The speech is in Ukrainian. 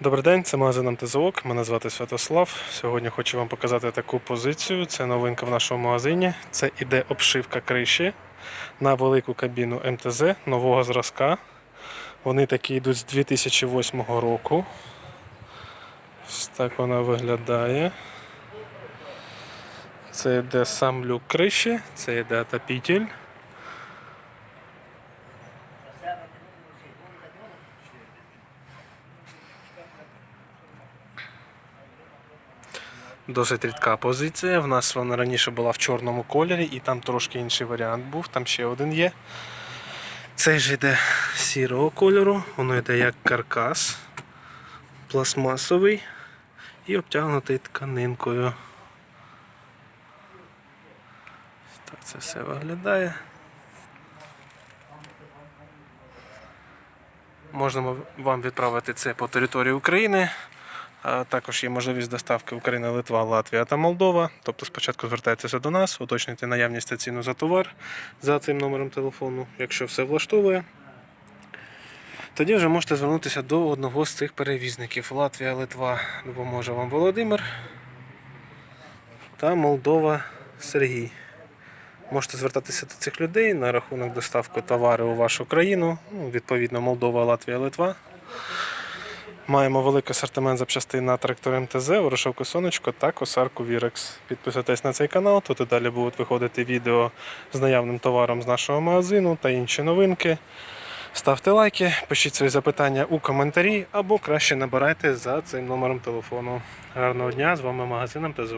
Добрий день, це магазин МТЗОК. Мене звати Святослав. Сьогодні хочу вам показати таку позицію. Це новинка в нашому магазині. Це іде обшивка криші на велику кабіну МТЗ нового зразка. Вони такі йдуть з 2008 року. Ось так вона виглядає. Це йде сам люк криші, це йде отопитель. Досить рідка позиція. В нас вона раніше була в чорному кольорі, і там трошки інший варіант був, там ще один є. Цей же йде сірого кольору, воно йде як каркас, пластмасовий і обтягнутий тканинкою. Так це все виглядає. Можна вам відправити це по території України. Також є можливість доставки Україна, Литва, Латвія та Молдова. Тобто спочатку звертайтеся до нас, уточнюйте наявність та ціну за товар за цим номером телефону. Якщо все влаштовує, тоді вже можете звернутися до одного з цих перевізників. Латвія, Литва допоможе вам Володимир та Молдова Сергій. Можете звертатися до цих людей на рахунок доставки товару у вашу країну, ну, відповідно Молдова, Латвія, Литва. Маємо великий асортимент запчастин на трактор МТЗ, ворошилку сонечко та косарку Вірекс. Підписуйтесь на цей канал, тут і далі будуть виходити відео з наявним товаром з нашого магазину та інші новинки. Ставте лайки, пишіть свої запитання у коментарі або краще набирайте за цим номером телефону. Гарного дня! З вами магазин МТЗ.